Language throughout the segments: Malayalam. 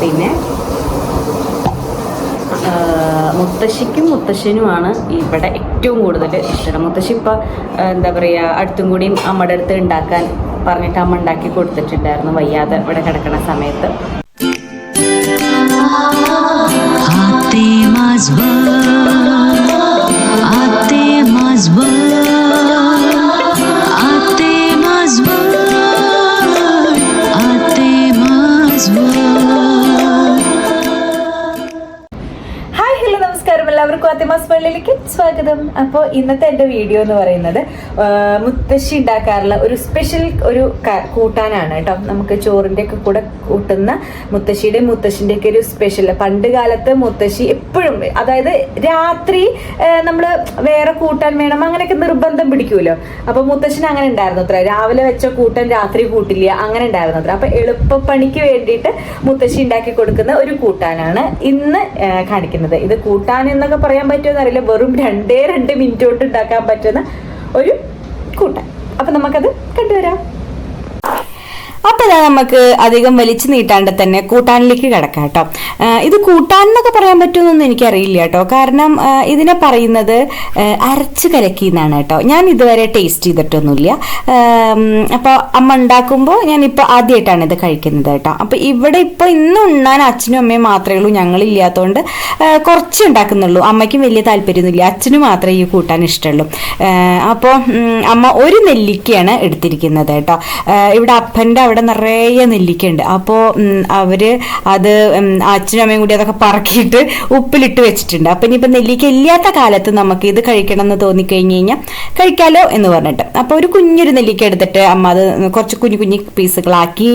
പിന്നെ മുത്തശ്ശിക്കും മുത്തശ്ശനുമാണ് ഇവിടെ ഏറ്റവും കൂടുതൽ ഇഷ്ടം. മുത്തശ്ശി ഇപ്പം എന്താ പറയുക അടുത്തും കൂടിയും അമ്മയുടെ അടുത്ത് ഉണ്ടാക്കാൻ പറഞ്ഞിട്ട് അമ്മ ഉണ്ടാക്കി കൊടുത്തിട്ടുണ്ടായിരുന്നു. വയ്യാതെ ഇവിടെ കിടക്കുന്ന സമയത്ത്. mazbă, നമസ്കാരം എല്ലാവർക്കും ആദ്യമാസ് പള്ളിയിലേക്ക് സ്വാഗതം. അപ്പോൾ ഇന്നത്തെ എന്റെ വീഡിയോ എന്ന് പറയുന്നത് മുത്തശ്ശി ഉണ്ടാക്കാറുള്ള ഒരു സ്പെഷ്യൽ ഒരു കൂട്ടാനാണ് കേട്ടോ. നമുക്ക് ചോറിന്റെ ഒക്കെ കൂടെ കൂട്ടുന്ന മുത്തശ്ശിയുടെ മുത്തശ്ശിന്റെ ഒക്കെ ഒരു സ്പെഷ്യൽ പണ്ട് കാലത്ത് മുത്തശ്ശി എപ്പോഴും അതായത് രാത്രി നമ്മൾ വേറെ കൂട്ടാൻ വേണം അങ്ങനെയൊക്കെ നിർബന്ധം പിടിക്കുമല്ലോ അപ്പോൾ മുത്തശ്ശിന് അങ്ങനെ ഉണ്ടായിരുന്നു അത്ര. രാവിലെ വെച്ച കൂട്ടാൻ രാത്രി കൂട്ടില്ല അങ്ങനെ ഉണ്ടായിരുന്നു അത്ര. അപ്പോൾ എളുപ്പപ്പണിക്ക് വേണ്ടിയിട്ട് മുത്തശ്ശി ഉണ്ടാക്കി കൊടുക്കുന്ന ഒരു കൂട്ടാനാണ് ഇന്ന് കാണിക്കുന്നത്. ഇത് കൂട്ടാൻ എന്നൊക്കെ പറയാൻ പറ്റുമെന്ന് അറിയില്ല. വെറും രണ്ടേ രണ്ട് മിനിറ്റ് തൊട്ട് ഉണ്ടാക്കാൻ പറ്റുന്ന ഒരു കൂട്ടം അപ്പൊ നമുക്കത് കണ്ടുവരാം. അപ്പൊ ഇതാ നമുക്ക് അധികം വലിച്ചു നീട്ടാണ്ട് തന്നെ കൂട്ടാനിലേക്ക് കിടക്കാം കേട്ടോ. ഇത് കൂട്ടാൻ എന്നൊക്കെ പറയാൻ പറ്റുമെന്നൊന്നും എനിക്കറിയില്ല കേട്ടോ. കാരണം ഇതിനെ പറയുന്നത് അരച്ച് കലക്കി എന്നാണ് കേട്ടോ. ഞാൻ ഇതുവരെ ടേസ്റ്റ് ചെയ്തിട്ടൊന്നുമില്ല. അപ്പോൾ അമ്മ ഉണ്ടാക്കുമ്പോൾ ഞാനിപ്പോൾ ആദ്യമായിട്ടാണ് ഇത് കഴിക്കുന്നത് കേട്ടോ. അപ്പോൾ ഇവിടെ ഇപ്പോൾ ഇന്ന് ഉണ്ണാൻ അച്ഛനും അമ്മയും മാത്രമേ ഉള്ളൂ. ഞങ്ങളില്ലാത്തതുകൊണ്ട് കുറച്ച് ഉണ്ടാക്കുന്നുള്ളൂ. അമ്മയ്ക്കും വലിയ താല്പര്യമൊന്നുമില്ല. അച്ഛനും മാത്രമേ ഈ കൂട്ടാൻ ഇഷ്ടമുള്ളൂ. അപ്പോൾ അമ്മ ഒരു നെല്ലിക്കയാണ് എടുത്തിരിക്കുന്നത് കേട്ടോ. ഇവിടെ അപ്പന്റെ അവിടെ നിറയെ നെല്ലിക്കയുണ്ട്. അപ്പോൾ അവർ അത് അച്ഛനും അമ്മയും കൂടി അതൊക്കെ പറക്കിയിട്ട് ഉപ്പിലിട്ട് വെച്ചിട്ടുണ്ട്. അപ്പം ഇനിയിപ്പോൾ നെല്ലിക്ക ഇല്ലാത്ത കാലത്ത് നമുക്ക് ഇത് കഴിക്കണം എന്ന് തോന്നിക്കഴിഞ്ഞ് കഴിഞ്ഞാൽ കഴിക്കാലോ എന്ന് പറഞ്ഞിട്ട്. അപ്പോൾ ഒരു കുഞ്ഞൊരു നെല്ലിക്ക എടുത്തിട്ട് അമ്മ അത് കുറച്ച് കുഞ്ഞു കുഞ്ഞു പീസുകളാക്കി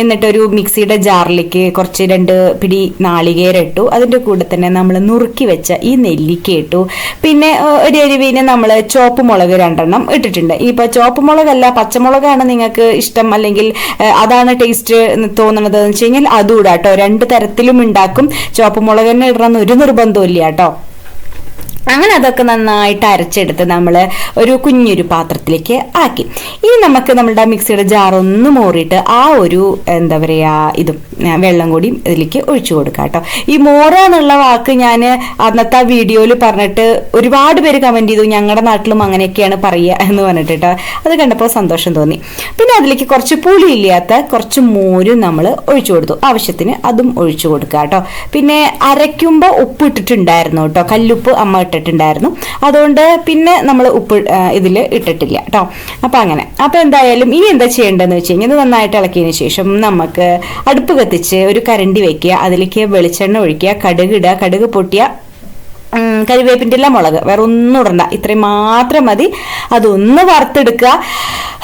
എന്നിട്ടൊരു മിക്സിയുടെ ജാറിലേക്ക് കുറച്ച് രണ്ട് പിടി നാളികേരം ഇട്ടു. അതിന്റെ കൂടെ തന്നെ നമ്മൾ നുറുക്കി വെച്ച ഈ നെല്ലിക്ക ഇട്ടു. പിന്നെ ഒരു എരിവിന് നമ്മൾ ചോപ്പ് മുളക് രണ്ടെണ്ണം ഇട്ടിട്ടുണ്ട്. ഇപ്പോൾ ചോപ്പ് മുളകല്ല പച്ചമുളകാണ് നിങ്ങൾക്ക് ഇഷ്ടം അല്ലെങ്കിൽ ഏഹ്, അതാണ് ടേസ്റ്റ് തോന്നണത് എന്ന് വെച്ച് കഴിഞ്ഞാൽ അതും ഇടാം കേട്ടോ രണ്ട് തരത്തിലും ഉണ്ടാക്കും. ചുവപ്പ് മുളക് തന്നെ ഇടണമെന്ന് ഒരു നിർബന്ധവും ഇല്ല കേട്ടോ അങ്ങനെ അതൊക്കെ നന്നായിട്ട് അരച്ചെടുത്ത് നമ്മൾ ഒരു കുഞ്ഞൊരു പാത്രത്തിലേക്ക് ആക്കി. ഇനി നമുക്ക് നമ്മുടെ മിക്സിയുടെ ജാറൊന്ന് മോറിയിട്ട് ആ ഒരു എന്താ പറയുക ഇതും വെള്ളം കൂടി ഇതിലേക്ക് ഒഴിച്ചു കൊടുക്കാം കേട്ടോ. ഈ മോറ എന്നുള്ള വാക്ക് ഞാൻ അന്നത്തെ വീഡിയോയിൽ പറഞ്ഞിട്ട് ഒരുപാട് പേര് കമന്റ് ചെയ്തു ഞങ്ങളുടെ നാട്ടിലും അങ്ങനെയൊക്കെയാണ് പറയുക എന്ന് പറഞ്ഞിട്ട് കേട്ടോ. അത് കണ്ടപ്പോൾ സന്തോഷം തോന്നി. പിന്നെ അതിലേക്ക് കുറച്ച് പുളി ഇല്ലാത്ത കുറച്ച് മോരും നമ്മൾ ഒഴിച്ചു കൊടുത്തു. ആവശ്യത്തിന് അതും ഒഴിച്ചു കൊടുക്കുക കേട്ടോ. പിന്നെ അരയ്ക്കുമ്പോൾ ഉപ്പ് ഇട്ടിട്ടുണ്ടായിരുന്നു കേട്ടോ. കല്ലുപ്പ് അമ്മ ഇട്ടിട്ടുണ്ടായിരുന്നു. അതുകൊണ്ട് പിന്നെ നമ്മൾ ഉപ്പ് ഇതിൽ ഇട്ടിട്ടില്ല കേട്ടോ അപ്പം അങ്ങനെ. അപ്പം എന്തായാലും ഇനി എന്താ ചെയ്യേണ്ടതെന്ന് വെച്ച് കഴിഞ്ഞാൽ ഇത് നന്നായിട്ട് ഇളക്കിയതിന് ശേഷം നമുക്ക് അടുപ്പ് കത്തിച്ച് ഒരു കരണ്ടി വെക്കുക. അതിലേക്ക് വെളിച്ചെണ്ണ ഒഴിക്കുക കടുക് ഇടുക കടുക് പൊട്ടിയ കരിവേപ്പിന്റെ എല്ലാം മുളക്. വേറെ ഒന്നും ഇടണ്ട. ഇത്രയും മാത്രം മതി. അതൊന്ന് വറുത്തെടുക്കുക.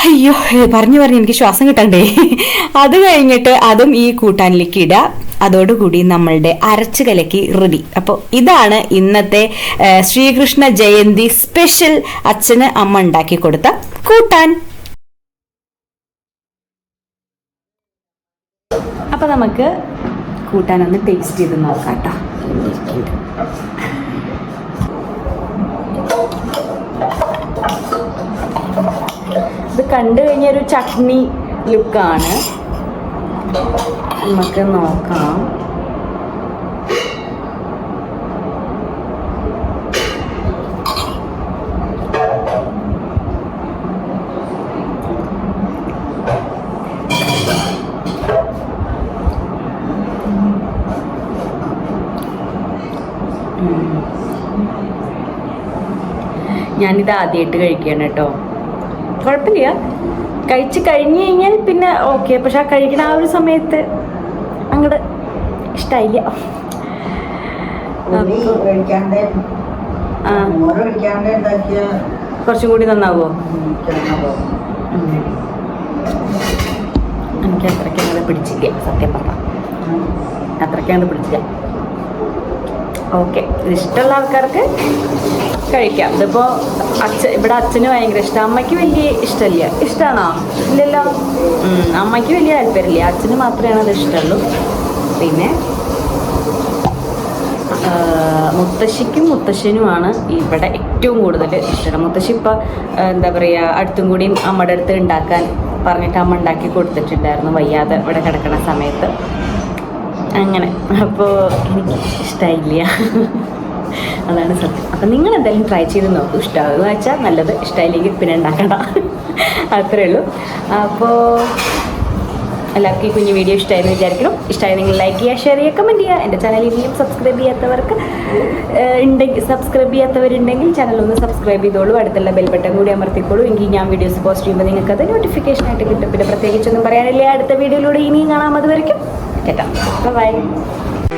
അയ്യോ പറഞ്ഞു പറഞ്ഞ് എനിക്ക് ശ്വാസം കിട്ടണ്ടേ. അത് കഴിഞ്ഞിട്ട് അതും ഈ കൂട്ടാനിലേക്ക് ഇടുക. അതോടുകൂടി നമ്മളുടെ അരച്ചു കലക്കി റെഡി അപ്പോൾ ഇതാണ് ഇന്നത്തെ ശ്രീകൃഷ്ണ ജയന്തി സ്പെഷ്യൽ അച്ഛന് അമ്മ ഉണ്ടാക്കി കൊടുത്ത കൂട്ടാൻ. അപ്പോൾ നമുക്ക് കൂട്ടാൻ ഒന്ന് ടേസ്റ്റ് ചെയ്ത് നോക്കാം ഇത് കണ്ടു കഴിഞ്ഞ ഒരു ചട്നി ലുക്കാണ് നമുക്ക് നോക്കാം. ഞാനിത് ആദ്യമായിട്ട് കഴിക്കുകയാണ് കേട്ടോ. കുഴപ്പമില്ല. കഴിച്ച് കഴിഞ്ഞ് കഴിഞ്ഞാൽ പിന്നെ ഓക്കെ പക്ഷെ ആ കഴിക്കുന്ന ആ ഒരു സമയത്ത് അങ്ങോട്ട് ഇഷ്ടമായില്ല കുറച്ചും കൂടി നന്നാവോ? എനിക്ക് അത്രയ്ക്ക് അങ്ങനെ പിടിച്ചില്ല. സത്യം പറഞ്ഞ. അത്രയ്ക്ക് അങ്ങനെ പിടിച്ചില്ല. ഓക്കെ. ഇഷ്ടമുള്ള ആൾക്കാർക്ക് കഴിക്കാം. ഇതിപ്പോൾ അച്ഛ ഇവിടെ അച്ഛന് ഭയങ്കര ഇഷ്ടം. അമ്മയ്ക്ക് വലിയ ഇഷ്ടമില്ല. ഇഷ്ടമാണോ ഇല്ലല്ലോ. അമ്മയ്ക്ക് വലിയ താല്പര്യമില്ല. അച്ഛന് മാത്രമേ അത് ഇഷ്ടമുള്ളൂ. പിന്നെ മുത്തശ്ശിക്കും മുത്തശ്ശനുമാണ് ഇവിടെ ഏറ്റവും കൂടുതൽ ഇഷ്ടം. മുത്തശ്ശി ഇപ്പോൾ എന്താ പറയുക അടുത്തും കൂടിയും അമ്മയുടെ അടുത്ത് ഉണ്ടാക്കാൻ പറഞ്ഞിട്ട് അമ്മ ഉണ്ടാക്കി കൊടുത്തിട്ടുണ്ടായിരുന്നു. വയ്യാതെ ഇവിടെ കിടക്കുന്ന സമയത്ത്. അങ്ങനെ. അപ്പോൾ എനിക്ക് ഇഷ്ടമായില്ല അതാണ് സത്യം. അപ്പം നിങ്ങൾ എന്തായാലും ട്രൈ ചെയ്ത് നോക്കൂ. ഇഷ്ടമാകുക വെച്ചാൽ നല്ലത്. ഇഷ്ടമായില്ലെങ്കിൽ പിന്നെ ഉണ്ടാക്കണ്ട. അത്രേ ഉള്ളൂ. അപ്പോൾ എല്ലാവർക്കും ഈ കുഞ്ഞു വീഡിയോ ഇഷ്ടമായെന്ന് വിചാരിക്കണം ഇഷ്ടമായി നിങ്ങൾ ലൈക്ക് ചെയ്യുക ഷെയർ ചെയ്യുക കമന്റ് ചെയ്യുക. എന്റെ ചാനൽ ഇനിയും സബ്സ്ക്രൈബ് ചെയ്യാത്തവർക്ക് ഉണ്ടെങ്കിൽ സബ്സ്ക്രൈബ് ചെയ്യാത്തവരുണ്ടെങ്കിൽ ചാനൽ ഒന്ന് സബ്സ്ക്രൈബ് ചെയ്തോളൂ. അടുത്തുള്ള ബെൽ ബട്ടൺ കൂടി അമർത്തിക്കോളൂ. എങ്കിൽ ഞാൻ വീഡിയോസ് പോസ്റ്റ് ചെയ്യുമ്പോൾ നിങ്ങൾക്ക് അത് നോട്ടിഫിക്കേഷൻ ആയിട്ട് കിട്ടും. പിന്നെ പ്രത്യേകിച്ചൊന്നും പറയാനില്ല? അടുത്ത വീഡിയോയിലൂടെ ഇനിയും കാണാം. അതുവരെയ്ക്കും 拜拜。